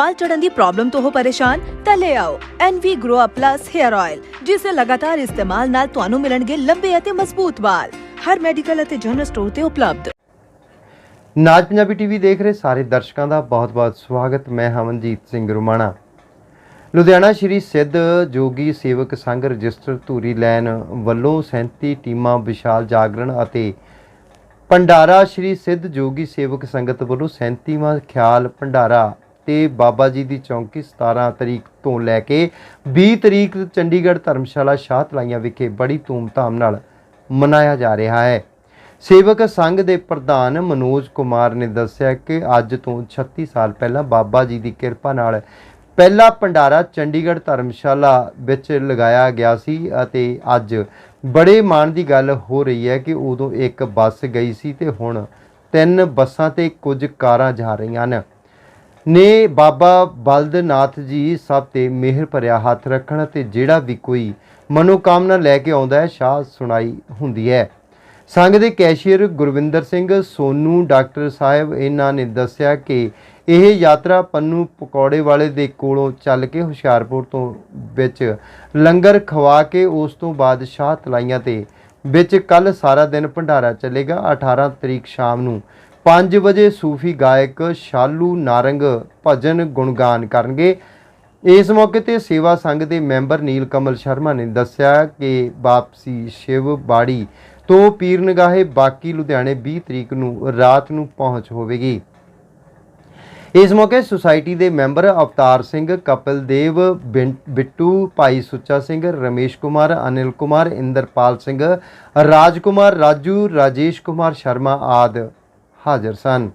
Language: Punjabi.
ਵਾਲ ਝੜਨ ਦੀ ਪ੍ਰੋਬਲਮ ਤੋਂ ਹੋ ਪਰੇਸ਼ਾਨ, ਤਾਂ ਲੈ ਆਓ NV Grow Up Plus Hair Oil ਜਿਸ ਦੇ ਲਗਾਤਾਰ ਇਸਤੇਮਾਲ ਨਾਲ ਤੁਹਾਨੂੰ ਮਿਲਣਗੇ ਲੰਬੇ ਅਤੇ ਮਜ਼ਬੂਤ ਵਾਲ। ਹਰ ਮੈਡੀਕਲ ਅਤੇ ਜਨਰਲ ਸਟੋਰ ਤੇ ਉਪਲਬਧ। ਨਾਜ ਪੰਜਾਬੀ ਟੀਵੀ ਦੇਖ ਰਹੇ ਸਾਰੇ ਦਰਸ਼ਕਾਂ ਦਾ ਬਹੁਤ-ਬਹੁਤ ਸਵਾਗਤ। ਮੈਂ ਹਮਨਜੀਤ ਸਿੰਘ ਰੁਮਾਣਾ। ਲੁਧਿਆਣਾ ਸ਼੍ਰੀ ਸਿੱਧ ਜੋਗੀ ਸੇਵਕ ਸੰਘ ਰਜਿਸਟਰ ਧੂਰੀ ਲੈਨ ਵੱਲੋਂ 37 ਟੀਮਾਂ ਵਿਸ਼ਾਲ ਜਾਗਰਣ ਅਤੇ ਭੰਡਾਰਾ ਸ਼੍ਰੀ ਸਿੱਧ ਜੋਗੀ ਸੇਵਕ ਸੰਗਤ ਵੱਲੋਂ 37ਵਾਂ ਖਿਆਲ ਭੰਡਾਰਾ ਤੇ ਬਾਬਾ ਜੀ ਦੀ ਚੌਂਕੀ 17 ਤਰੀਕ ਤੋਂ ਲੈ ਕੇ 20 ਤਰੀਕ ਚੰਡੀਗੜ੍ਹ ਧਰਮਸ਼ਾਲਾ ਸ਼ਾਹ ਤਲਾਈਆਂ ਵਿਖੇ ਬੜੀ ਧੂਮਧਾਮ ਨਾਲ ਮਨਾਇਆ ਜਾ ਰਿਹਾ ਹੈ। ਸੇਵਕ ਸੰਘ ਦੇ ਪ੍ਰਧਾਨ ਮਨੋਜ ਕੁਮਾਰ ਨੇ ਦੱਸਿਆ ਕਿ ਅੱਜ ਤੋਂ 36 ਸਾਲ ਪਹਿਲਾਂ ਬਾਬਾ ਜੀ ਦੀ ਕਿਰਪਾ ਨਾਲ ਪਹਿਲਾ ਭੰਡਾਰਾ ਚੰਡੀਗੜ੍ਹ ਧਰਮਸ਼ਾਲਾ ਵਿੱਚ ਲਗਾਇਆ ਗਿਆ ਸੀ ਅਤੇ ਅੱਜ ਬੜੇ ਮਾਣ ਦੀ ਗੱਲ ਹੋ ਰਹੀ ਹੈ ਕਿ ਉਦੋਂ ਇੱਕ ਬੱਸ ਗਈ ਸੀ ਤੇ ਹੁਣ ਤਿੰਨ ਬੱਸਾਂ ਤੇ ਕੁਝ ਕਾਰਾਂ ਜਾ ਰਹੀਆਂ ਹਨ। ਨੇ ਬਾਬਾ ਬਲਦਨਾਥ ਜੀ ਸਭ ਤੇ ਮਿਹਰ ਭਰਿਆ ਹੱਥ ਰੱਖਣ ਅਤੇ ਜਿਹੜਾ ਵੀ ਕੋਈ ਮਨੋਕਾਮਨਾ ਲੈ ਕੇ ਆਉਂਦਾ ਹੈ, ਸ਼ਾਹ ਸੁਣਾਈ ਹੁੰਦੀ ਹੈ। ਸੰਘ ਦੇ ਕੈਸ਼ੀਅਰ ਗੁਰਵਿੰਦਰ ਸਿੰਘ ਸੋਨੂ ਡਾਕਟਰ ਸਾਹਿਬ ਇਹਨਾਂ ਨੇ ਦੱਸਿਆ ਕਿ ਇਹ ਯਾਤਰਾ ਪੰਨੂ ਪਕੌੜੇ ਵਾਲੇ ਦੇ ਕੋਲੋਂ ਚੱਲ ਕੇ ਹੁਸ਼ਿਆਰਪੁਰ ਤੋਂ ਵਿੱਚ ਲੰਗਰ ਖਵਾ ਕੇ ਉਸ ਤੋਂ ਬਾਅਦ ਸ਼ਾਹ ਤਲਾਈਆਂ ਤੇ ਵਿੱਚ ਕੱਲ ਸਾਰਾ ਦਿਨ ਭੰਡਾਰਾ ਚੱਲੇਗਾ। 18 ਤਰੀਕ ਸ਼ਾਮ ਨੂੰ 5 ਵਜੇ ਸੂਫੀ ਗਾਇਕ ਸ਼ਾਲੂ ਨਾਰੰਗ ਭਜਨ ਗੁਣਗਾਨ ਕਰਨਗੇ। ਇਸ ਮੌਕੇ ਤੇ ਸੇਵਾ ਸੰਘ ਦੇ ਮੈਂਬਰ ਨੀਲ ਕਮਲ ਸ਼ਰਮਾ ਨੇ ਦੱਸਿਆ ਕਿ ਵਾਪਸੀ ਸ਼ਿਵ ਬਾੜੀ ਤੋਂ ਪੀਰ ਨਿਗਾਹੇ ਬਾਕੀ ਲੁਧਿਆਣੇ 20 ਤਰੀਕ ਨੂੰ ਰਾਤ ਨੂੰ ਪਹੁੰਚ ਹੋਵੇਗੀ। ਇਸ ਮੌਕੇ ਸੁਸਾਇਟੀ ਦੇ ਮੈਂਬਰ ਅਵਤਾਰ ਸਿੰਘ ਕਪਿਲ ਦੇਵ ਬਿੰ- ਬਿੱਟੂ, ਭਾਈ ਸੁੱਚਾ ਸਿੰਘ, ਰਮੇਸ਼ ਕੁਮਾਰ, ਅਨਿਲ ਕੁਮਾਰ, ਇੰਦਰਪਾਲ ਸਿੰਘ ਰਾਜ ਕੁਮਾਰ ਰਾਜੂ, ਰਾਜੇਸ਼ ਕੁਮਾਰ ਸ਼ਰਮਾ ਆਦਿ। ਹਾਜ਼ਰ ਸਨ।